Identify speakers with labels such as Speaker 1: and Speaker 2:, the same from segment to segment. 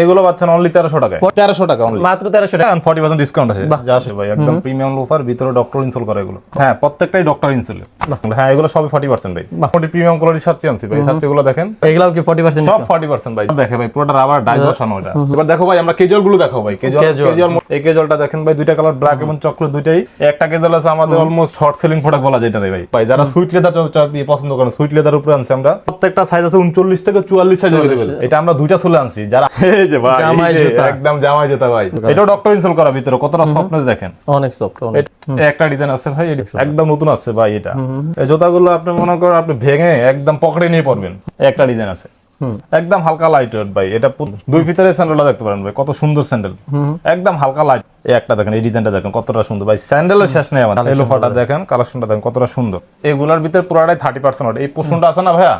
Speaker 1: এগুলো পাচ্ছেন অনলি তেরোশো টাকা তেরোশো টাকা অনলি
Speaker 2: মাত্র তেরোশো টাকা।
Speaker 1: ফর্টি পার্সেন্ট ডিসকাউন্ট আছে। যা আসে ভাই একদম প্রিমিয়াম লোফার ভিতরে ডক্টর ইনসোল করে এগুলো। হ্যাঁ প্রত্যেকটাই ডক্টর ইনসোল হ্যাঁ এগুলো সবই ফর্টি পার্সেন্ট ভাই। মোটামুটি প্রিমিয়াম কোয়ালিটি সাচ্ছি আনছি ভাই। সাচ্ছি গুলো দেখেন।
Speaker 2: এগুলো কি ফর্টি পার্সেন্ট
Speaker 1: সব ফর্টি পার্সেন্ট ভাই। দেখে ভাই পুরোটা রাবার ডাই বসানো এবার দেখো ভাই আমরা কেজলগুলো দেখো ভাই। কেজল কেজল এই কেজলটা দেখেন ভাই দুইটা কালার ব্ল্যাক এবং চক্র দুইটাই। একটা কেজল আছে আমাদের অলমোস্ট হট সেলিং প্রোডাক্ট বলা যায় ভাই। ভাই যারা সুইট লেদার চক দিয়ে পছন্দ করেন সুইট লেদার উপরে আনছি আমরা। প্রত্যেকটা সাইজ আছে উনচল্লিশ থেকে চুয়াল্লিশ সাইজ এটা আমরা দুইটা চলে আনছি। যারা এই যে ভাই।
Speaker 2: জামাই জুতা।
Speaker 1: একদম জামাই জুতা ভাই। এটা ডক্টর ইনস্টল করা ভিতরে কতটা সফটনেস দেখেন?
Speaker 2: অনেক সফট অনেক।
Speaker 1: একটা ডিজাইন আছে ভাই একদম নতুন আছে ভাই এটা। এই জুতাগুলো আপনি মনে করেন আপনি ভেঙে একদম পকেটে নিয়ে পড়বেন একটা ডিজাইন আছে। একদম হালকা লাইট ওয়েট ভাই এটা দুই ভিতরে স্যান্ডেলটা দেখতে পারেন ভাই কত সুন্দর স্যান্ডেল একদম হালকা লাইট এই একটা দেখেন এই ডিজাইনটা দেখেন কতটা সুন্দর। ভাই স্যান্ডেলের শেষ নেই আমার এই লোফাটা দেখেন কালেকশনটা দেখেন কতটা সুন্দর। এগুলার ভিতরে পুরোটাই থার্টি পার্সেন্ট এই পোষণটা আছে না ভাইয়া?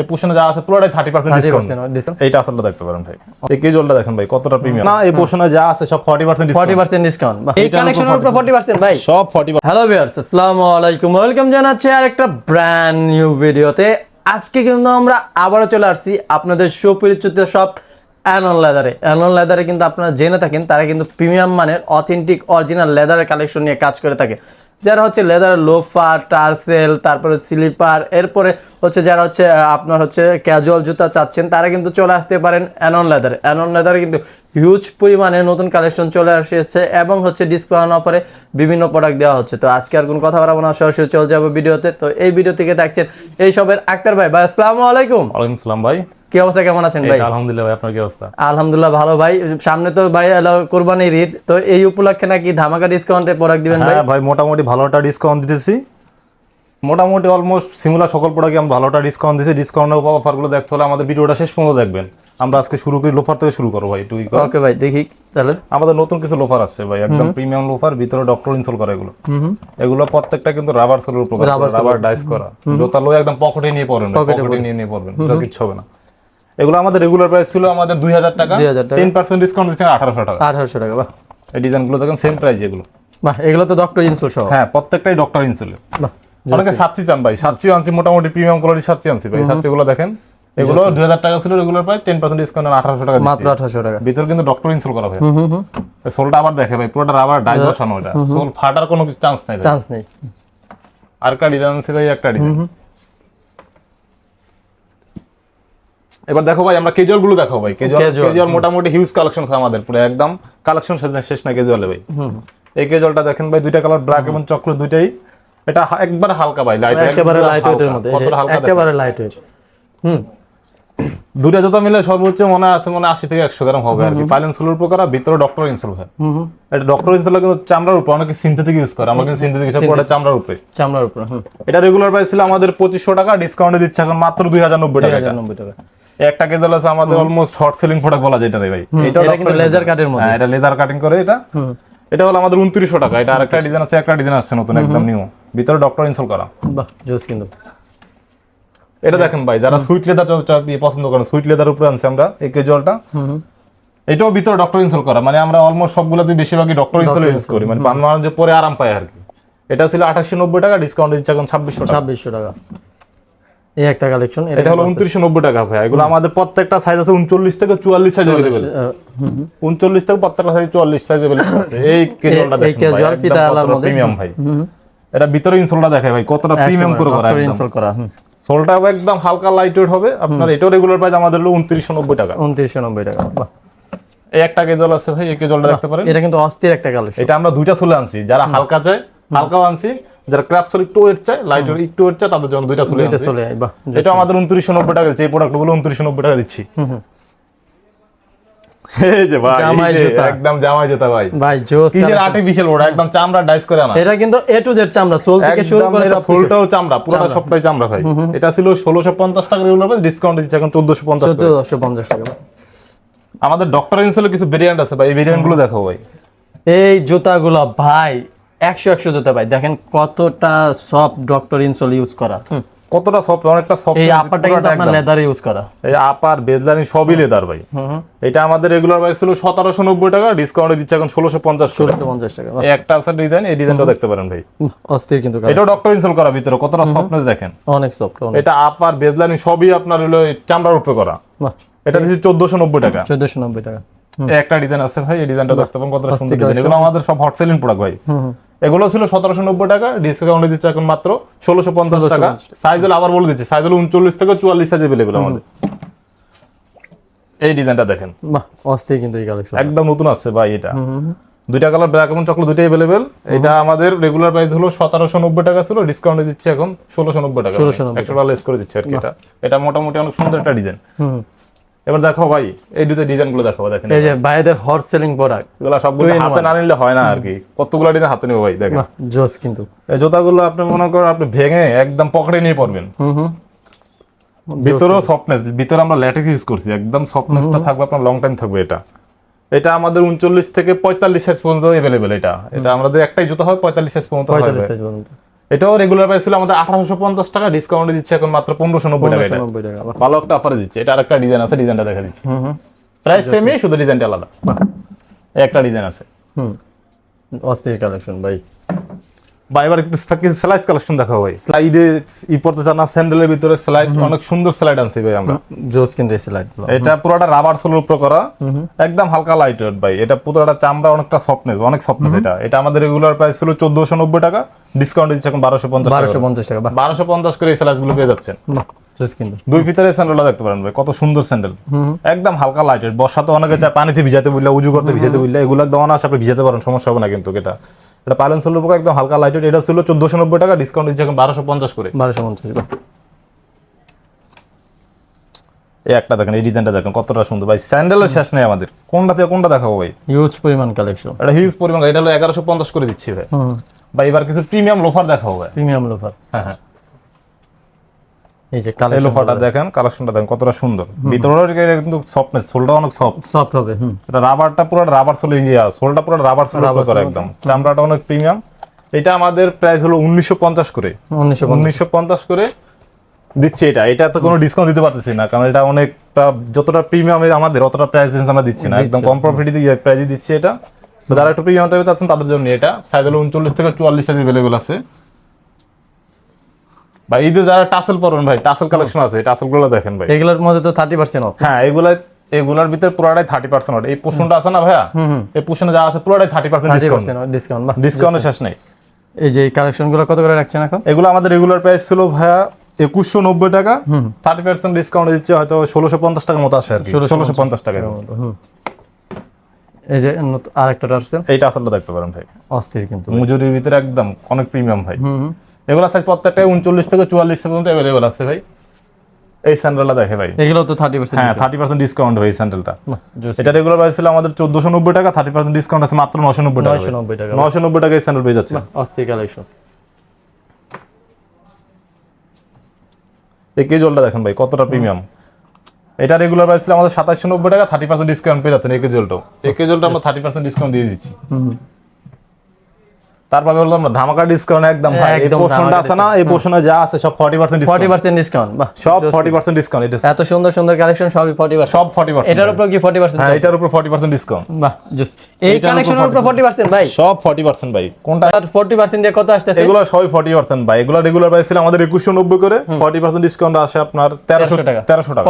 Speaker 1: এই পোষণে যা আছে পুরোটাই থার্টি পার্সেন্ট ডিসকাউন্ট এইটা আসলে দেখতে পারেন ভাই। এই কেজলটা দেখেন ভাই কতটা প্রিমিয়াম না এই পোষণে যা আছে সব forty percent
Speaker 2: forty percent discount এই কালেকশনের উপর ফর্টি পার্সেন্ট ভাই।
Speaker 1: সব ফর্টি
Speaker 2: হ্যালো ভিউয়ার্স আসসালামু আলাইকুম। ওয়েলকাম জানাচ্ছি আর একটা ব্র্যান্ড নিউ ভিডিওতে আজকে কিন্তু আমরা আবারও চলে আসছি আপনাদের সুপরিচিত সব অ্যানন লেদারে অ্যানন লেদারে কিন্তু আপনারা জেনে থাকেন, তারা কিন্তু প্রিমিয়াম মানের অথেন্টিক অরিজিনাল লেদারের কালেকশন নিয়ে কাজ করে থাকে। যারা হচ্ছে লেদার লোফার টার্সেল তারপরে স্লিপার এরপরে হচ্ছে যারা হচ্ছে আপনার হচ্ছে ক্যাজুয়াল জুতা চাচ্ছেন, তারা কিন্তু চলে আসতে পারেন অ্যানন লেদারে অ্যানন লেদারে কিন্তু হিউজ পরিমাণে নতুন কালেকশন চলে আসছে এবং হচ্ছে ডিসকাউন্ট অফারে বিভিন্ন প্রোডাক্ট দেওয়া হচ্ছে। তো আজকে আর কোনো কথা বলব না, সরাসরি চলে যাব ভিডিওতে। তো এই ভিডিও থেকে দেখছেন এই সবের আক্তার ভাই। ভাই, আসসালামু আলাইকুম।
Speaker 1: ওয়ালাইকুম সালাম ভাই।
Speaker 2: কি অবস্থা? কেমন আছেন ভাই?
Speaker 1: আলহামদুলিল্লাহ ভাই আপনার কি অবস্থা?
Speaker 2: আলহামদুলিল্লাহ ভালো ভাই। সামনে তো ভাই কোরবানির ঈদ। তো এই উপলক্ষে নাকি ধামাকা ডিসকাউন্টে প্রোডাক্ট দিবেন ভাই?
Speaker 1: হ্যাঁ ভাই মোটামুটি ভালোটা ডিসকাউন্ট দিতেছি। মোটামুটি অলমোস্ট সিমিলার সকল প্রোডাক্টে আমি ভালোটা ডিসকাউন্ট ডিসকাউন্টের অফারগুলো দেখতে হলে আমাদের ভিডিওটা শেষ পর্যন্ত দেখবেন। আমরা আজকে শুরু করি লোফার থেকে শুরু করব ভাই তুই
Speaker 2: ওকে ভাই দেখি তাহলে।
Speaker 1: আমাদের নতুন কিছু লোফার আসছে ভাই একদম প্রিমিয়াম লোফার ভিতরে ডক্টর ইনস্টল করা এগুলো। এগুলো প্রত্যেকটা কিন্তু রাবার সোলের উপর রাবার ডাইস করা। জোতা লয়ে একদম পকেটে নিয়ে পড়বেন পকেটে নিয়ে নিয়ে পড়বেন কিচ্ছু হবে না। এগুলো আমাদের রেগুলার প্রাইস ছিল আমাদের দুই হাজার টাকা।
Speaker 2: 2000 টাকা।
Speaker 1: টেন পার্সেন্ট ডিসকাউন্ট দিচ্ছেন আঠারোশো টাকা।
Speaker 2: আঠারোশো টাকা বাহ।
Speaker 1: এই ডিজাইনগুলো দেখেন সেম প্রাইস এগুলো।
Speaker 2: বাহ এগুলো তো ডক্টর ইনসুল সহ।
Speaker 1: হ্যাঁ প্রত্যেকটাই ডক্টর ইনসুলের
Speaker 2: বাহ
Speaker 1: অনেকে সাতচি চান ভাই সাতচি আনছি মোটামুটি প্রিমিয়াম কোয়ালিটি সাতচি আনছি ভাই। সাতচি গুলো দেখেন এগুলো দুই হাজার টাকা ছিল regular price ten percent discount আঠারোশো টাকা
Speaker 2: মাত্র আঠারোশো টাকা।
Speaker 1: ভিতরে কিন্তু ডক্টর ইনস্টল করা হয় সোলটা আবার দেখে ভাই পুরোটা রাবার ডাই বসানো এটা। সোল ফাটার কোনো কিছু চান্স নাই
Speaker 2: চান্স নেই।
Speaker 1: আর একটা ডিজাইন ভাই একটা ডিজাইন এবার দেখো ভাই আমরা কেজুয়ালগুলো দেখো ভাই। কেজুয়াল কেজুয়াল মোটামুটি হিউজ কালেকশন আছে আমাদের পুরো একদম কালেকশন শেষ না কেজুয়ালে ভাই। এই কেজুয়ালটা দেখেন ভাই দুইটা কালার ব্ল্যাক এবং চকলেট দুইটাই। এটা একবার হালকা ভাই লাইট
Speaker 2: একেবারে লাইট ওয়েটের মধ্যে একেবারে লাইট ওয়েট হুম।
Speaker 1: দুটা জুতা মিলে সর্বোচ্চ মনে আছে মনে আশি থেকে একশো গ্রাম হবে আর কি। পাইলেন সোলের উপর করা ভিতরে ডক্টর ইনসোল হয়। এটা ডক্টর ইনসোল কিন্তু চামড়ার উপর অনেকে সিনথেটিক ইউজ করে। আমরা কিন্তু সিনথেটিক হিসাবে পড়ে চামড়ার উপরে।
Speaker 2: চামড়ার উপর
Speaker 1: এটা রেগুলার প্রাইস ছিল আমাদের পঁচিশশো টাকা ডিসকাউন্টে দিচ্ছে এখন মাত্র দুই হাজার নব্বই টাকা। একটা কেজল আছে আমাদের অলমোস্ট হট সেলিং প্রোডাক্ট বলা যায় এটা রে ভাই
Speaker 2: এটা কিন্তু লেজার কাটের মধ্যে।
Speaker 1: হ্যাঁ এটা লেদার কাটিং করে এটা। এটা হলো আমাদের উনত্রিশশো টাকা। এটা আরেকটা ডিজাইন আছে একটা ডিজাইন আসছে নতুন একদম নিউ ভিতরে ডক্টর ইনসল করা।
Speaker 2: বাহ জোস কিন্তু।
Speaker 1: এটা দেখেন ভাই যারা সুইট লেদার পছন্দ করেন সুইট লেদার উপরে আনছে আমরা এই কেজলটা এটাও ভিতরে ডক্টর ইনসল করা মানে আমরা অলমোস্ট সবগুলোতে বেশিরভাগই ডক্টর ইনসল ইউজ করি মানে পান যে পরে আরাম পায় আর কি। এটা ছিল আঠাশশো নব্বই টাকা ডিসকাউন্ট দিচ্ছে এখন ছাব্বিশশো
Speaker 2: ছাব্বিশশো টাকা। এই একটা কালেকশন
Speaker 1: এটা হলো উনত্রিশশো নব্বই টাকা ভাই এগুলো আমাদের প্রত্যেকটা সাইজ আছে উনচল্লিশ থেকে চুয়াল্লিশ সাইজ অ্যাভেলেবেল উনচল্লিশ থেকে প্রত্যেকটা সাইজ চুয়াল্লিশ সাইজ অ্যাভেলেবেল আছে। এই কেজলটা
Speaker 2: মধ্যে।
Speaker 1: প্রিমিয়াম ভাই। এটা ভিতরে ইনসোলটা দেখায় ভাই কতটা প্রিমিয়াম করে করা
Speaker 2: করা হুম
Speaker 1: সোলটা একদম হালকা লাইট ওয়েট হবে। আপনার এটাও রেগুলার প্রাইস আমাদের হলো উনত্রিশশো নব্বই টাকা।
Speaker 2: উনত্রিশশো নব্বই টাকা। বাহ।
Speaker 1: এই একটা কেজল আছে ভাই এই কেজলটা রাখতে পারেন।
Speaker 2: এটা কিন্তু অস্থির একটা কালেকশন
Speaker 1: এটা আমরা দুইটা সোলে আনছি। যারা হালকা চায় হালকাও আনছি। যারা ক্রাফট সোল একটু ওয়েট চায় লাইট ওয়েট একটু ওয়েট চায় তাদের জন্য দুইটা সোলে
Speaker 2: এটা
Speaker 1: সোলে
Speaker 2: চলে
Speaker 1: এটা আমাদের উনত্রিশশো নব্বই টাকা দিচ্ছে এই প্রোডাক্টগুলো উনত্রিশশো নব্বই টাকা দিচ্ছি। এই যে ভাই
Speaker 2: জামাই জুতা।
Speaker 1: একদম জামাই জুতা ভাই।
Speaker 2: ভাই জোস
Speaker 1: কিসের আর্টিফিশিয়াল ওটা একদম চামড়া ডাইস করে আনা।
Speaker 2: এটা কিন্তু এ টু জেড চামড়া সোল থেকে শুরু করে সব কিছু
Speaker 1: চামড়া পুরোটা সবটাই চামড়া ভাই। এটা ছিল ষোলোশো পঞ্চাশ টাকা রেগুলার প্রাইস ডিসকাউন্ট দিচ্ছে এখন
Speaker 2: টাকা।
Speaker 1: আমাদের ডক্টর ইনসেলের কিছু ভেরিয়েন্ট আছে ভাই এই ভেরিয়েন্টগুলো দেখো ভাই।
Speaker 2: এই জুতাগুলো ভাই একশো একশো জুতা ভাই। দেখেন কতটা সফট ডক্টর ইনসোল ইউজ করা।
Speaker 1: কতটা সফট অনেকটা সফট
Speaker 2: এই আপারটা কিন্তু আপনার লেদার ইউজ করা।
Speaker 1: এই আপার বেজলানি সবই লেদার ভাই। এটা আমাদের রেগুলার প্রাইস ছিল সতেরোশো নব্বই টাকা ডিসকাউন্টে দিচ্ছে এখন ষোলোশো পঞ্চাশ
Speaker 2: ষোলোশো পঞ্চাশ টাকা
Speaker 1: এই একটা আছে ডিজাইন এই ডিজাইনটা দেখতে পারেন ভাই।
Speaker 2: অস্থির কিন্তু।
Speaker 1: এটাও ডক্টর ইনসল করা ভিতরে কতটা সফটনেস দেখেন।
Speaker 2: অনেক সফট অনেক।
Speaker 1: এটা আপার বেজলানি সবই আপনার হলো চামড়ার উপরে করা। এটা দিচ্ছি চোদ্দশো নব্বই টাকা।
Speaker 2: চোদ্দশো নব্বই টাকা।
Speaker 1: এই একটা ডিজাইন আছে ভাই এই ডিজাইনটা দেখতে পাবেন কতটা সুন্দর ডিজাইন এগুলো আমাদের সব হট সেলিং প্রোডাক্ট ভাই। এগুলো ছিল সতেরোশো নব্বই টাকা ডিসকাউন্টে দিচ্ছে এখন মাত্র ষোলোশো পঞ্চাশ টাকা। সাইজ হলো আবার বলে দিচ্ছি সাইজ হলো উনচল্লিশ থেকে চুয়াল্লিশ সাইজ এভেলেবেল আমাদের। এই ডিজাইনটা দেখেন।
Speaker 2: বাহ অস্থির কিন্তু এই কালেকশন
Speaker 1: একদম নতুন আসছে ভাই এটা। দুইটা কালার ব্ল্যাক এবং চকলেট দুইটাই অ্যাভেলেবেল এটা আমাদের রেগুলার প্রাইস হলো সতেরোশো নব্বই টাকা ছিল ডিসকাউন্টে দিচ্ছে এখন ষোলোশো নব্বই টাকা।
Speaker 2: 1690
Speaker 1: একশো টাকা লেস করে দিচ্ছে আর কি এটা। এটা মোটামুটি অনেক সুন্দর একটা ডিজাইন এবার দেখো ভাই এই দুটো ডিজাইনগুলো দেখো দেখেন
Speaker 2: এই যে ভাইদের হট সেলিং প্রোডাক্ট
Speaker 1: এগুলো সবগুলো হাতে না নিলে হয় না আর কি। কতগুলো ডিজাইন হাতে নেবে ভাই দেখেন।
Speaker 2: জোস কিন্তু।
Speaker 1: এই জুতাগুলো আপনি মনে করেন আপনি ভেঙে একদম পকেটে নিয়ে পড়বেন
Speaker 2: হুম হুম।
Speaker 1: ভিতরেও সফটনেস ভিতরে আমরা ল্যাটেক্স ইউজ করছি একদম সফটনেসটা থাকবে আপনার লং টাইম থাকবে এটা। এটা আমাদের উনচল্লিশ থেকে পঁয়তাল্লিশ সাইজ পর্যন্ত এভেলেবেল এটা। এটা আমাদের একটাই জুতো হয় পঁয়তাল্লিশ সাইজ পর্যন্ত
Speaker 2: পঁয়তাল্লিশ সাইজ পর্যন্ত।
Speaker 1: এটাও রেগুলার প্রাইস ছিল আমাদের আঠারোশো পঞ্চাশ টাকা ডিসকাউন্টে দিচ্ছে এখন মাত্র পনেরোশো নব্বই টাকা ভালো একটা অফার দিচ্ছে। এটা আরেকটা ডিজাইন আছে ডিজাইনটা দেখা দিচ্ছি। প্রাইস সেমই শুধু ডিজাইনটা আলাদা। একটা ডিজাইন আছে।
Speaker 2: হুম। অস্থির কালেকশন ভাই।
Speaker 1: বা এবার একটু কিছু স্লাইড কালেকশন ভাই। স্লাইডে ই পড়তে চান না স্যান্ডেলের ভিতরে স্লাইড অনেক সুন্দর স্লাইড আনছি ভাই আমরা।
Speaker 2: জোস কিন্তু এই স্লাইডগুলো
Speaker 1: এটা পুরোটা রাবার সোলের উপর করা একদম হালকা লাইট ওয়েট ভাই। এটা পুরোটা চামড়া অনেকটা সফটনেস অনেক সফটনেস এটা। এটা আমাদের রেগুলার প্রাইস ছিল চোদ্দশো নব্বই টাকা ডিসকাউন্ট দিচ্ছে এখন বারোশো পঞ্চাশ
Speaker 2: বারোশো পঞ্চাশ টাকা বাহ।
Speaker 1: বারোশো পঞ্চাশ করে এই স্যালাইজগুলো পেয়ে যাচ্ছেন। দুই ফিতারে স্যান্ডেলটা দেখতে পারেন ভাই কত সুন্দর স্যান্ডেল একদম হালকা লাইট ওয়েট বর্ষা তো অনেকে চায় পানিতে ভিজাতে বললে উজু করতে ভিজাতে বললে এগুলো একদম আপনি ভিজাতে পারেন সমস্যা হবে না কিন্তু এটা। এটা পাইলন সোলের পোকা একদম হালকা লাইট ওয়েট এটা ছিল চোদ্দশো নব্বই টাকা ডিসকাউন্ট দিচ্ছে এখন বারোশো পঞ্চাশ করে।
Speaker 2: বারোশো পঞ্চাশ
Speaker 1: এই একটা দেখেন এই ডিজাইনটা দেখেন কতটা সুন্দর। ভাই স্যান্ডেলের শেষ নেই আমাদের। কোনটা থেকে কোনটা দেখাবো ভাই?
Speaker 2: হিউজ পরিমাণ কালেকশন
Speaker 1: এটা হিউজ পরিমাণ এটা হলো এগারোশো পঞ্চাশ করে দিচ্ছি ভাই। ভাই এবার কিছু প্রিমিয়াম লোফার দেখাবো ভাই।
Speaker 2: প্রিমিয়াম লোফার
Speaker 1: হ্যাঁ হ্যাঁ।
Speaker 2: এই যে
Speaker 1: এই দেখেন। কালেকশনটা দেখেন কতটা সুন্দর। ভিতরে কিন্তু সফটনেস সোলটা অনেক সফট
Speaker 2: সফট হবে
Speaker 1: এটা রাবারটা পুরো রাবার সোল সোলটা পুরো রাবার সোল
Speaker 2: Rubber
Speaker 1: একদম। চামড়াটা অনেক প্রিমিয়াম এটা আমাদের প্রাইস হলো উনিশশো পঞ্চাশ করে।
Speaker 2: উনিশশো
Speaker 1: পঞ্চাশ। করে দিচ্ছি এটা। এটা তো কোনো ডিসকাউন্ট দিতে পারতেছি না কারণ এটা অনেকটা যতটা প্রিমিয়াম আমাদের অতটা প্রাইস আমরা দিচ্ছি না। একদম কম প্রফিট দিয়ে দিচ্ছি এটা। যারা একটু প্রিমিয়াম টাইপের চাচ্ছেন তাদের জন্য এটা। সাইজ হলো উনচল্লিশ থেকে চুয়াল্লিশ সাইজ অ্যাভেলেবেল আছে। ভাই ঈদে যারা টাসেল পরবেন ভাই টাসেল কালেকশন আছে এই টাসেলগুলো দেখেন ভাই।
Speaker 2: এগুলোর মধ্যে তো থার্টি পার্সেন্ট অফ
Speaker 1: হ্যাঁ এগুলা এগুলার ভিতরে পুরোটাই থার্টি পার্সেন্ট এই পোষণটা আছে না ভাইয়া? এই পোষণে যা আছে পুরোটাই থার্টি পার্সেন্ট ডিসকাউন্ট
Speaker 2: ডিসকাউন্ট
Speaker 1: ডিসকাউন্টের শেষ নেই।
Speaker 2: এই যে কালেকশনগুলো কত করে রাখছেন এখন?
Speaker 1: এগুলো আমাদের রেগুলার প্রাইস ছিল ভাইয়া একুশশো নব্বই টাকা। থার্টি পার্সেন্ট ডিসকাউন্ট দিচ্ছে হয়তো ষোলোশো পঞ্চাশ টাকার মতো আসে আর ষোলোশো পঞ্চাশ। টাকা
Speaker 2: হুম এই যে আরেকটা আসছে
Speaker 1: এইটা আসলে দেখতে পারেন ভাই।
Speaker 2: অস্থির কিন্তু
Speaker 1: মজুরির ভিতরে একদম অনেক প্রিমিয়াম ভাই। এগুলো সাইজ প্রত্যেকটা উনচল্লিশ থেকে চুয়াল্লিশ পর্যন্ত অ্যাভেলেবেল আছে ভাই। এই স্যান্ডেলটা দেখে ভাই।
Speaker 2: এগুলো তো থার্টি পার্সেন্ট
Speaker 1: হ্যাঁ থার্টি পার্সেন্ট ডিসকাউন্ট ভাই স্যান্ডেলটা এটা রেগুলার প্রাইস ছিল আমাদের চোদ্দশো নব্বই টাকা থার্টি পার্সেন্ট ডিসকাউন্ট আছে মাত্র নশো নব্বই টাকা
Speaker 2: নব্বই টাকা।
Speaker 1: নশো নব্বই টাকা এই স্যান্ডেল পেয়ে যাচ্ছে।
Speaker 2: অস্থির কালেকশন
Speaker 1: এই কেজলটা দেখেন ভাই কতটা প্রিমিয়াম এটা রেগুলার প্রাইস ছিল আমাদের সাতাশশো নব্বই টাকা থার্টি পার্সেন্ট ডিসকাউন্ট পেয়ে যাচ্ছেন এই কেজলটাও এই কেজলটা আমরা থার্টি পার্সেন্ট ডিসকাউন্ট দিয়ে দিচ্ছি। তারপরে বললাম না ধামাকা ডিসকাউন্ট একদম ভাই। এই পোর্শনটা আছে না এই পোর্শনে যা আছে সব forty percent
Speaker 2: forty
Speaker 1: discount
Speaker 2: percent discount বাহ
Speaker 1: সব ফর্টি পার্সেন্ট ডিসকাউন্ট এটা
Speaker 2: এত সুন্দর সুন্দর কালেকশন সবই ফর্টি পার্সেন্ট
Speaker 1: সব ফর্টি পার্সেন্ট
Speaker 2: এটার উপর কি ফর্টি পার্সেন্ট
Speaker 1: হ্যাঁ এটার উপর ফর্টি পার্সেন্ট ডিসকাউন্ট
Speaker 2: বাহ জোস এই কালেকশনের উপর ফর্টি পার্সেন্ট ভাই।
Speaker 1: সব ফর্টি পার্সেন্ট ভাই। কোনটা?
Speaker 2: আর ফর্টি পার্সেন্ট দিয়ে কত আসতেছে?
Speaker 1: এগুলো সবই ফর্টি পার্সেন্ট ভাই। এগুলো রেগুলার প্রাইস ছিল আমাদের একুশশো নব্বই করে। ফর্টি পার্সেন্ট ডিসকাউন্ট আসে আপনার তেরোশো
Speaker 2: তেরোশো টাকা।
Speaker 1: তেরোশো টাকা।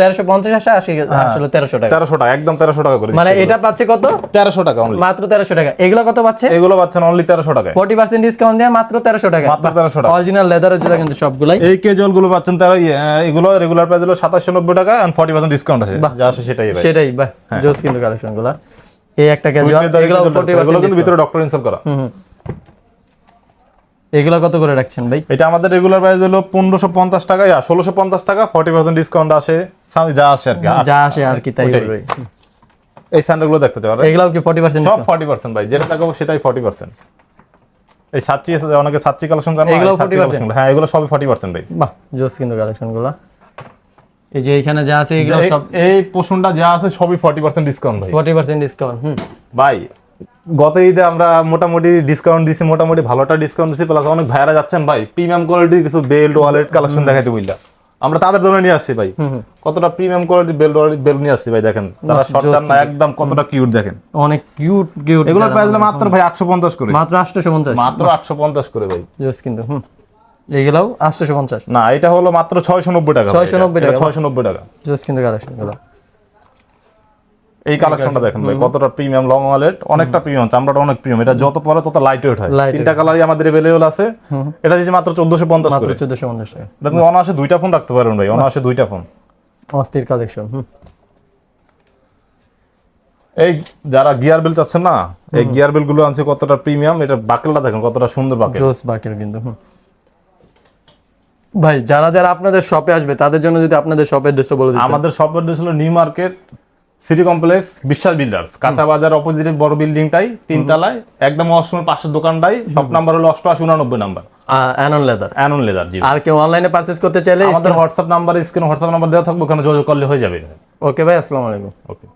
Speaker 2: তেরোশো পঞ্চাশ আসে আসে আসলে তেরোশো টাকা।
Speaker 1: তেরোশো টাকা একদম তেরোশো টাকা করে
Speaker 2: মানে এটা পাচ্ছে কত?
Speaker 1: তেরোশো টাকা অনলি
Speaker 2: মাত্র তেরোশো টাকা। এগুলো কত পাচ্ছে?
Speaker 1: এগুলো পাচ্ছেন অনলি টাকায়।
Speaker 2: ফর্টি পার্সেন্ট ডিসকাউন্ট দিয়ে মাত্র তেরোশো টাকা
Speaker 1: মাত্র তেরোশো টাকা
Speaker 2: অরিজিনাল লেদারের জুতা কিন্তু সবগুলাই।
Speaker 1: এই কেজলগুলো পাচ্ছেন তারা ইয়ে, এগুলো রেগুলার প্রাইস হলো সাতাশশো নব্বই টাকা এন্ড ফর্টি পার্সেন্ট ডিসকাউন্ট আছে। যা আছে সেটাই ভাই।
Speaker 2: সেটাই বাহ জোস কিন্তু কালেকশনগুলা এই একটা ক্যাজুয়াল এগুলো
Speaker 1: এগুলো কিন্তু ভিতরে ডক্টর ইনসল করা।
Speaker 2: এগুলো কত করে রাখছেন ভাই?
Speaker 1: এটা আমাদের রেগুলার প্রাইস হলো পনেরোশো পঞ্চাশ টাকা ষোলোশো পঞ্চাশ টাকা ফর্টি পার্সেন্ট ডিসকাউন্ট আসে। যা আসে আর কি।
Speaker 2: যা আসে আর কি তাই
Speaker 1: এই স্যান্ডেলগুলো দেখতে পারে
Speaker 2: এগুলাও কি ফর্টি পার্সেন্ট
Speaker 1: সব ফর্টি পার্সেন্ট ভাই যেটা দেখাবো সেটাই ফর্টি পার্সেন্ট। এই সাতটি আছে অনেকে সাতটি কালেকশন জানো এগুলো
Speaker 2: 40%
Speaker 1: হ্যাঁ এগুলো সবই ফর্টি পার্সেন্ট ভাই।
Speaker 2: বাহ জোস কিন্তু কালেকশনগুলো এই যে এখানে যা আছে এগুলো সব
Speaker 1: এই পোষণটা যা আছে সবই ফর্টি পার্সেন্ট ডিসকাউন্ট ভাই।
Speaker 2: ফর্টি পার্সেন্ট ডিসকাউন্ট হুম।
Speaker 1: ভাই গত ঈদে আমরা মোটামুটি ডিসকাউন্ট দিছি মোটামুটি ভালোটা ডিসকাউন্ট দিছি প্লাস অনেক ভাইরা যাচ্ছেন ভাই প্রিমিয়াম কোয়ালিটির কিছু বেল্ট ওয়ালেট কালেকশন দেখাইতে বুঝলা আমরা তাদের জন্য নিয়ে আসছি ভাই। কতটা প্রিমিয়াম কোয়ালিটি বেল বেল নিয়ে আসছি ভাই দেখেন। তারা শর্টার না একদম কতটা কিউট দেখেন।
Speaker 2: অনেক কিউট কিউট
Speaker 1: এগুলো প্রাইস মাত্র ভাই আটশো পঞ্চাশ করে।
Speaker 2: মাত্র আটশোশো পঞ্চাশ?
Speaker 1: মাত্র আটশো পঞ্চাশ করে ভাই।
Speaker 2: জাস্ট কিন্তু হুম। আটশোশো পঞ্চাশ?
Speaker 1: না এটা হলো মাত্র ছয়শো নব্বই টাকা
Speaker 2: 690 টাকা।
Speaker 1: ছয়শো নব্বই টাকা।
Speaker 2: জাস্ট কিন্তু কালেকশনগুলো।
Speaker 1: এই কালেকশনটা দেখেন ভাই কতটা প্রিমিয়াম লং ওয়ালেট অনেকটা প্রিমিয়াম চামড়াটা অনেক প্রিমিয়াম এটা যত পরে তত লাইট ওয়েট হয় তিনটা কালারই আমাদের অ্যাভেলেবল আছে। এটা দিচ্ছে মাত্র চোদ্দশো পঞ্চাশ
Speaker 2: মাত্র
Speaker 1: করে।
Speaker 2: চোদ্দশো পঞ্চাশ টাকা।
Speaker 1: এটা কিন্তু অনায়াসে দুইটা ফোন রাখতে পারবেন ভাই অনায়াসে দুইটা ফোন
Speaker 2: অস্থির কালেকশন
Speaker 1: এই যারা গিয়ার বেল চাচ্ছেন না এই গিয়ার বেলগুলো আনছে কতটা প্রিমিয়াম এটা বাকেলটা দেখেন কতটা সুন্দর বাকেল
Speaker 2: জোস বাকের কিন্তু ভাই যারা যারা আপনাদের শপে আসবে তাদের জন্য যদি আপনাদের শপের অ্যাড্রেসটা বলে দিতেন।
Speaker 1: আমাদের শপের অ্যাড্রেস হলো new market city complex Biswas builders কাঁচা বাজার অপোজিটের বড় বিল্ডিংটাই তিনতলায় একদম অষ্টমের পাশের দোকানটাই সব নাম্বার হলো অষ্টআশি উনানব্বই number
Speaker 2: Anon leather
Speaker 1: Anon leather জি।
Speaker 2: আর কেউ অনলাইনে পারচেজ করতে চাইলে
Speaker 1: আমাদের WhatsApp number screen WhatsApp number দেওয়া থাকবে ওখানে যোগাযোগ করলে হয়ে যাবে।
Speaker 2: ওকে ভাই আসসালামু আলাইকুম।
Speaker 1: ওকে